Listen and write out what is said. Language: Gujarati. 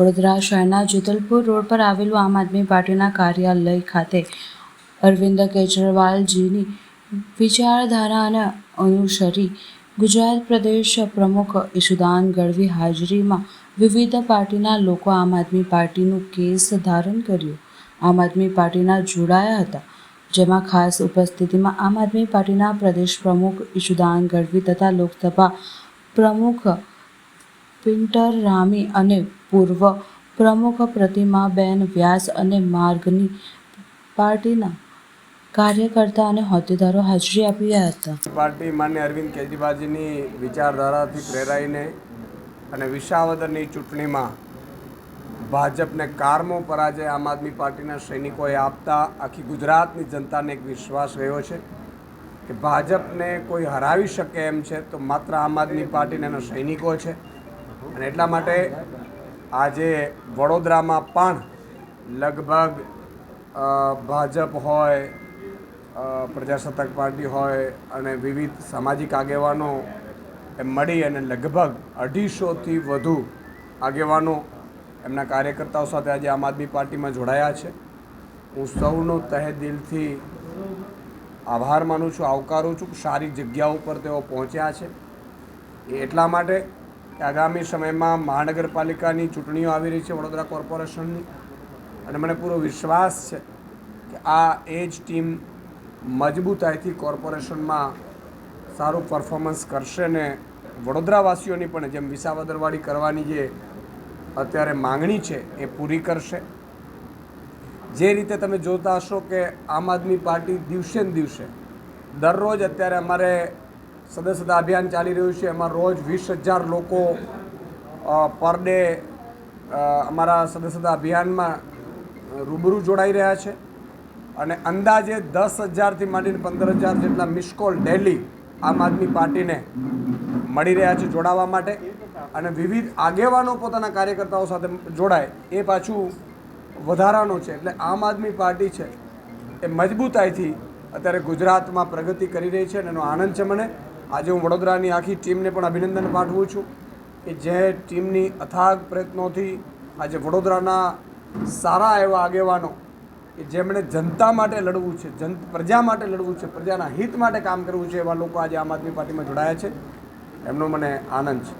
વડોદરા શહેરના જેતલપુર રોડ પર આવેલું આમ આદમી પાર્ટીના કાર્યાલય ખાતે અરવિંદ કેજરીવાલજીની વિચારધારાને અનુસરી ગુજરાત પ્રદેશ પ્રમુખ ઈશુદાન ગઢવી હાજરીમાં વિવિધ પાર્ટીના લોકો આમ આદમી પાર્ટીનું કેસ ધારણ કર્યું. આમ આદમી પાર્ટીના જોડાયા હતા, જેમાં ખાસ ઉપસ્થિતિમાં આમ આદમી પાર્ટીના પ્રદેશ પ્રમુખ ઈશુદાન ગઢવી તથા લોકસભા પ્રમુખ પિન્ટર રામી અને પૂર્વ પ્રમુખ પ્રતિમાબેન વ્યાસ અને માર્ગની પાર્ટીના કાર્યકર્તા અને હોદ્દેદારો હાજરી આપ્યા હતા. પાર્ટી માન્ય અરવિંદ કેજરીવાલજીની વિચારધારાથી પ્રેરાઈને અને વિસાવદરની ચૂંટણીમાં ભાજપને કારમો પરાજય આમ આદમી પાર્ટીના સૈનિકોએ આપતા આખી ગુજરાતની જનતાને એક વિશ્વાસ રહ્યો છે કે ભાજપને કોઈ હરાવી શકે એમ છે તો માત્ર આમ આદમી પાર્ટીના સૈનિકો છે. અને એટલા માટે આજે વડોદરામાં પણ લગભગ ભાજપ હોય પ્રજાસત્તાક પાર્ટી હોય અને વિવિધ સામાજિક આગેવાનો એ મળી અને લગભગ અઢીસોથી વધુ આગેવાનો એમના કાર્યકર્તાઓ સાથે આજે આમ આદમી પાર્ટીમાં જોડાયા છે. હું સૌનો તહે દિલથી આભાર માનું છું, આવકારું છું સારી જગ્યા ઉપર તેઓ પહોંચ્યા છે. એ એટલા માટે કે આગામી સમયમાં મહાનગરપાલિકાની ચૂંટણીઓ આવી રહી છે વડોદરા કોર્પોરેશનની. અને મને પૂરો વિશ્વાસ છે કે આ એ જ ટીમ મજબૂતાઈથી કોર્પોરેશનમાં સારું પરફોર્મન્સ કરશે ને વડોદરાવાસીઓની પણ જેમ વિસાવદરવાળી કરવાની જે અત્યારે માંગણી છે એ પૂરી કરશે. જે રીતે તમે જોતા હશો કે આમ આદમી પાર્ટી દિવસે ને દિવસે, દરરોજ અત્યારે અમારે સદસ્યતા અભિયાન ચાલી રહ્યું છે. એમાં રોજ વીસ હજાર લોકો પર ડે અમારા સદસ્યતા અભિયાનમાં રૂબરૂ જોડાઈ રહ્યા છે. અને અંદાજે દસ હજારથી માંડીને પંદર હજાર જેટલા મિસ ડેલી આમ આદમી પાર્ટીને મળી રહ્યા છે જોડાવા માટે. અને વિવિધ આગેવાનો પોતાના કાર્યકર્તાઓ સાથે જોડાય. એ પાછું વધારાનો છે. એટલે આમ આદમી પાર્ટી છે એ મજબૂતાઈથી અત્યારે ગુજરાતમાં પ્રગતિ કરી રહી છે અને એનો આનંદ છે મને. આજે હું વડોદરાની આખી ટીમને પણ અભિનંદન પાઠવું છું કે જે ટીમની અથાગ પ્રયત્નોથી આજે વડોદરાના સારા એવા આગેવાનો કે જેમણે જનતા માટે લડવું છે, જન, પ્રજા માટે લડવું છે, પ્રજાના હિત માટે કામ કરવું છે એવા લોકો આજે આમ આદમી પાર્ટીમાં જોડાયા છે. એમનો મને આનંદ છે.